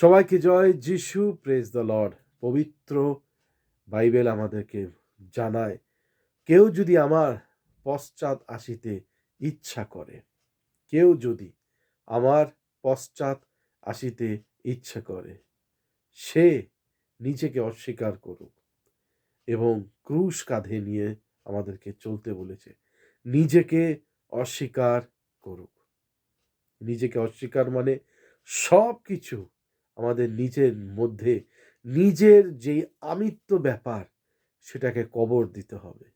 সবাইকে জয়, যিশু প্রেজ দ্য লর্ড পবিত্র বাইবেল আমাদেরকে জানায়, কেউ যদি আমার পশ্চাৎ আসিতে ইচ্ছা করে, কেউ যদি আমার পশ্চাৎ আসিতে ইচ্ছা করে, সে নিজেকে অস্বীকার করুক এবং ক্রুশ কাঁধে নিয়ে আমাদেরকে চলতে বলেছে, নিজেকে অস্বীকার করুক। নিজেকে অস্বীকার মানে সব কিছু আমাদের নিজের মধ্যে, নিজের যেই আমিত্ব ব্যাপার, সেটাকে কবর দিতে হবে।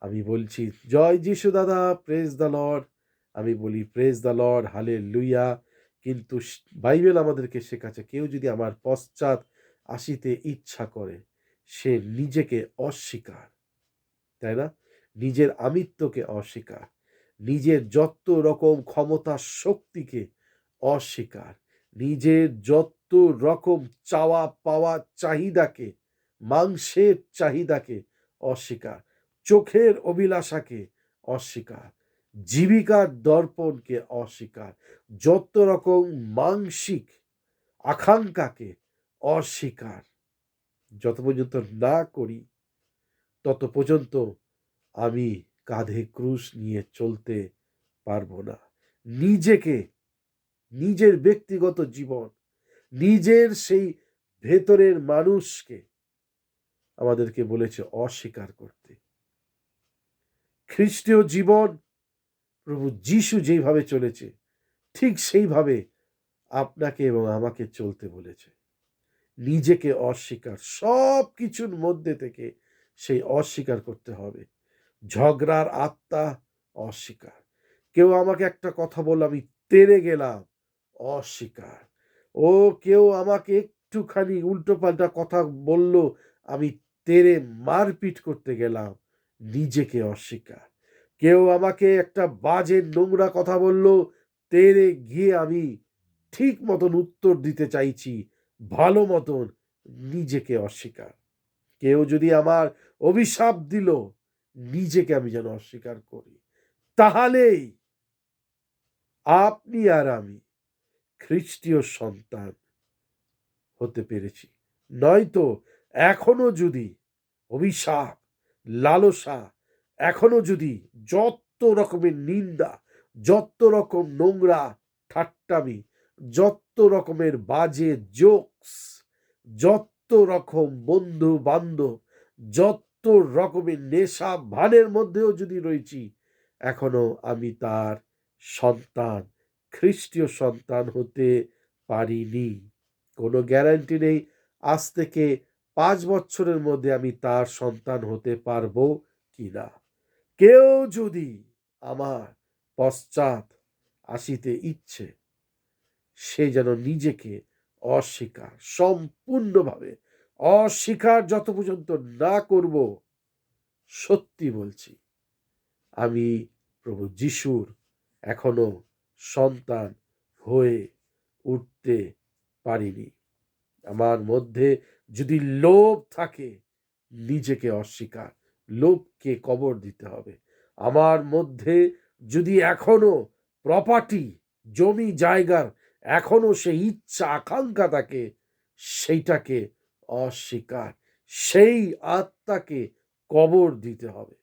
আমি বলছি, জয় যিশু দাদা প্রেজ দ্য লর্ড আমি বলি প্রেজ দ্য লর্ড হালে লুইয়া কিন্তু বাইবেল আমাদেরকে শেখাচ্ছে, কেউ যদি আমার পশ্চাৎ আসিতে ইচ্ছা করে, সে নিজেকে অস্বীকার। তাই না? নিজের আমিত্বকে অস্বীকার। নিজের যত রকম ক্ষমতা শক্তিকে অস্বীকার। নিজের যত রকম চাওয়া পাওয়া চাহিদাকে, মাংসের চাহিদাকে অস্বীকার, চোখের অভিলাষাকে অস্বীকার, জীবিকার দর্পণকে অস্বীকার যত রকম মাংসিক আকাঙ্ক্ষাকে অস্বীকার। যত পর্যন্ত না করি, তত পর্যন্ত আমি কাঁধে ক্রুশ নিয়ে চলতে পারব না। নিজেকে নিজের ব্যক্তিগত জীবন, নিজের সেই ভেতরের মানুষকে আমাদেরকে বলেছে অস্বীকার করতে। খ্রিস্টীয় জীবন প্রভু যিশু যেইভাবে চলেছে, ঠিক সেইভাবে আপনাকে এবং আমাকে চলতে বলেছে। নিজেকে অস্বীকার সব কিছুর মধ্যে থেকে সেই অস্বীকার করতে হবে। ঝগড়ার আত্মা অস্বীকার। কেউ আমাকে একটা কথা বলল, আমি তেরে গেলাম। অস্বীকার। ও কেউ আমাকে একটুখানি উল্টোপাল্টা কথা বলল, আমি তেরে মারপিট করতে গেলাম, নিজেকে অস্বীকার। কেউ আমাকে একটা বাজে নোংরা কথা বলল, তেরে গিয়ে আমি ঠিক মতন উত্তর দিতে চাইছি, ভালো মতন নিজেকে অস্বীকার। কেউ যদি আমার অভিশাপ দিল, নিজেকে আমি যেন অস্বীকার করি। তাহলেই আপনি আর আমি খ্রিস্টীয় সন্তান হতে পেরেছি। নয়তো এখনও যদি অভিশাপ, লালসা, এখনও যদি যত রকমের নিন্দা, যত রকম নোংরা ঠাট্টামি, যত রকমের বাজে জোকস, যত রকম বন্ধু বান্ধব যত রকমের নেশা ভানের মধ্যেও যদি রয়েছি, এখনও আমি তার সন্তান খ্রিস্টীয় সন্তান হতে পারিনি। কোনো গ্যারান্টি নেই আজ থেকে পাঁচ বছরের মধ্যে আমি তার সন্তান হতে পারব কি না কেউ যদি আমার পশ্চাৎ আসিতে ইচ্ছে, সে যেন নিজেকে অস্বীকার, সম্পূর্ণভাবে অস্বীকার যত পর্যন্ত না করব, সত্যি বলছি, আমি প্রভু যিশুর এখনও সন্তান হয়ে উঠতে পারিনি। আমার মধ্যে যদি লোভ থাকে, নিজেকে অস্বীকার, লোভকে কবর দিতে হবে। আমার মধ্যে যদি এখনও প্রপার্টি জমি, জায়গার এখনও সেই ইচ্ছা, আকাঙ্ক্ষা থাকে, সেইটাকে অস্বীকার, সেই আত্মাকে কবর দিতে হবে।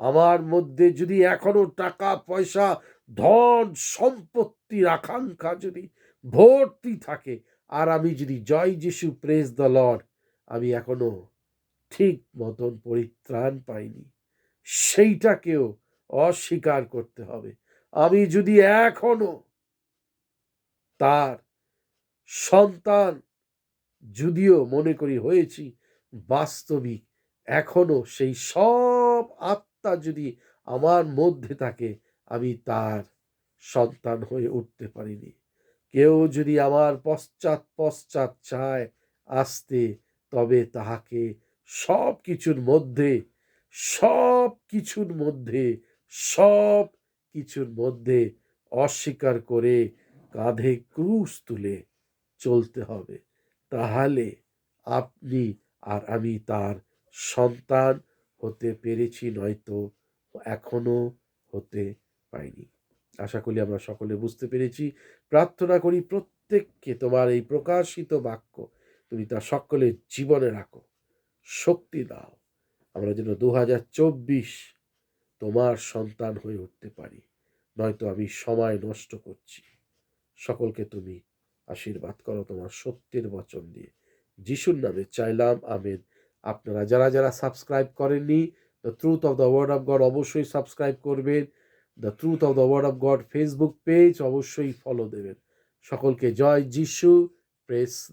আমার মধ্যে যদি এখনও টাকা, পয়সা ধন সম্পত্তির আকাঙ্ক্ষা যদি ভর্তি থাকে, আর আমি যদি জয় যিশু প্রেস দ্য লর্ড আমি এখনও ঠিক মতন পরিত্রাণ পাইনি। সেইটাকেও অস্বীকার করতে হবে। আমি যদি এখনও তার সন্তান যদিও মনে করি হয়েছি, বাস্তবিক, এখনও সেই সব আত্মা যদি আমার মধ্যে থাকে আমি তার সন্তান হয়ে উঠতে পারিনি। কেউ যদি আমার পশ্চাৎ পশ্চাৎ চায় আসতে, তবে তাহাকে সব কিছুর মধ্যে সব কিছুর মধ্যে সব কিছুর মধ্যে অস্বীকার করে কাঁধে ক্রুশ তুলে চলতে হবে। তাহলে আপনি আর আমি তার সন্তান হতে পেরেছি নয়তো এখনও হতে পাইনি। আশা করি আমরা সকলে বুঝতে পেরেছি। প্রার্থনা করি প্রত্যেককে তোমার এই প্রকাশিত বাক্য তুমি তা সকলের জীবনে রাখো। শক্তি দাও। আমরা যেন দু চব্বিশ তোমার সন্তান হয়ে উঠতে পারি। নয়তো আমি সময় নষ্ট করছি। সকলকে তুমি আশীর্বাদ করো তোমার সত্যের বচন দিয়ে। যিশুর নামে চাইলাম, আমেন। আপনারা যারা যারা সাবস্ক্রাইব করেননি, the truth of the word of God অবশ্যই সাবস্ক্রাইব করবেন। The truth of the word of God Facebook page অবশ্যই ফলো দেবেন। সকলকে জয় যিশু প্রেস